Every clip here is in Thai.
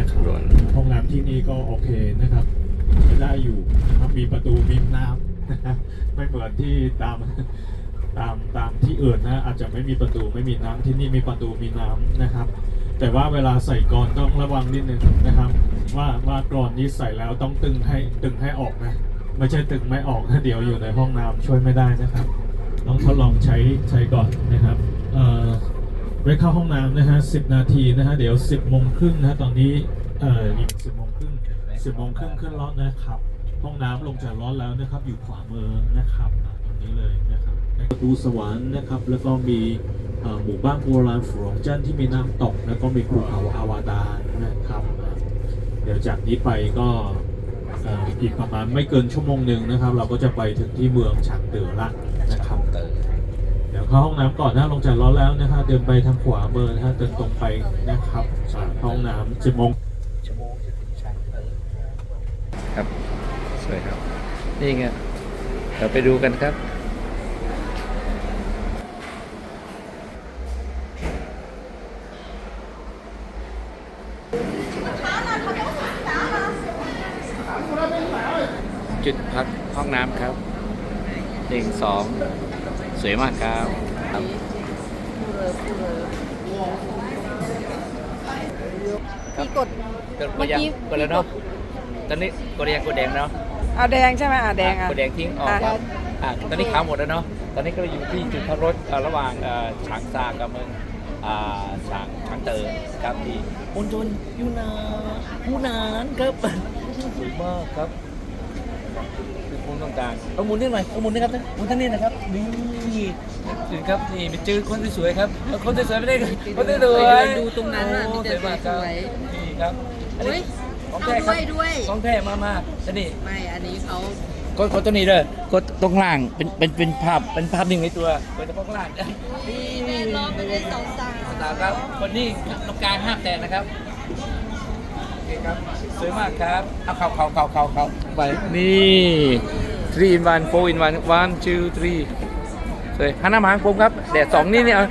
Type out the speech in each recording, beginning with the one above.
นะครับนห้องน้ำที่นี่ก็โอเคนะครับใช้ได้อยู่ครับมีประตูมีน้ำนะไม่เหมือนที่ตามตามตามที่อื่นนะอาจจะไม่มีประตูไม่มีน้ำที่นี่มีประตูมีน้ำนะครับ แต่ว่าเวลาใส่กรอนต้องระวังนิดนึงนะครับ ว่าว่ากรอนนี้ใส่แล้วต้องตึงให้ตึงให้ออกนะไม่ใช่ตึงไม่ออกนะเดี๋ยวอยู่ในห้องน้ำช่วยไม่ได้นะครับ ต้องทดลองใช้ใช้ก่อนนะครับเอ่อ ไว้เข้าห้องน้ำนะฮะสินาทีนะฮะเดี๋ยว10โมงครึ่งนะฮะตอนนี้เอ่ออีก10โมงครึ่ง10โมงครึ่งขึ้นรถนะครับ ห้องน้ำลงจากรถแล้วนะครับ อยู่ขวามือนะครับตรงนี้เลยนะครับประตูสวรรค์นะครับ แล้วก็มีหมู่บ้านโบราณฝรองจันที่มีน้ำตก แล้วก็มีภูเขาอาวาดานนะครับ เดี๋ยวจากนี้ไปก็อีกประมาณไม่เกินชั่วโมงหนึ่งนะครับ เราก็จะไปถึงที่เมืองฉางเต๋อละนะครับ เดี๋ยวเข้าห้องน้ำก่อนนะลงจากรถแล้วนะฮะเดินไปทางขวามือนะฮะเดินตรงไปนะครับอ่าเข้าห้องน้ำสิโมงชั่วโมงจะถึงครับ สวยครับ นี่ไงเราไปดูกันครับจุดพักห้องน้ำครับหนึ่งสอง สวยมากครับครับพี่กดกดเมื่อยังกี้กดแล้วเนาะตอนนี้กดยังกดแดงเนาะเอาแดงใช่ไหมอะแดงอะกดแดงทิ้งออกอะครับอะตอนนี้ขาวหมดแล้วเนาะตอนนี้ก็อยู่ที่จุดพักรถเอ่อระหว่างเอ่อฉางซากับเมืองอ่าฉางฉางเตอครับที่มณฑลยูนานยูนานครับสวยมากครับ คือคนต้องการเอาหมุนนิดหน่อยเอาหมุนนี่ครับหมุนท่างนี้นะครับนี่ถึงครับนี่ไปเจอคนสวยๆครับเอาคนสวยๆไม่ได้คนสวยไปๆเดินดูตรงนั้นน่ะโอ้มีแต่สวยมากครับสวยนี่ครับอันเฮ้นี้ยของแท้ครับเอาด้วยด้วยของแท้มามาอันนี้ไม่อันนี้เขากดกดตัวนี้เลยกดตรงล่างเป็นเป็นเป็นภาพเป็นภาพหนึ่งในตัวกดเฉพาะข้างล่างนี่ล้อไปเลยสองสามตามครับคนนี้ตรงกลางห้ามแตะนะครับโอเคครับ สวยมากครับเอาเข่าเข่าเข่าเข่าเข่าไปนี่ three in one four in one one two three สวยหันหน้ามาหาผมครับแดดสองนี่เนี่ยเอา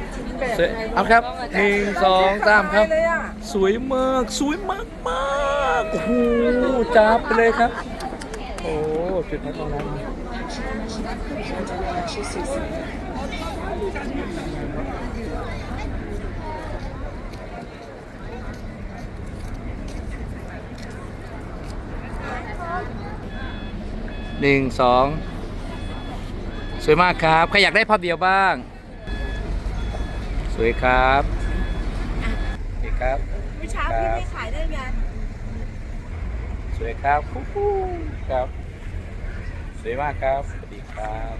สวยเอาครับหนึ่งสองสามครับเลยอะสวยมากสวยมากมากโอ้โหจับไปเลยครับ โอ้จุดพักตรงนั้น หนึ่งสองสวยมากครับ ใครอยากได้ภาพเดียวบ้าง สวยครับสวยครับวิชาพี่ไม่ขายได้ไงสวยครับครับ สวยมากครับ สวัสดีครับ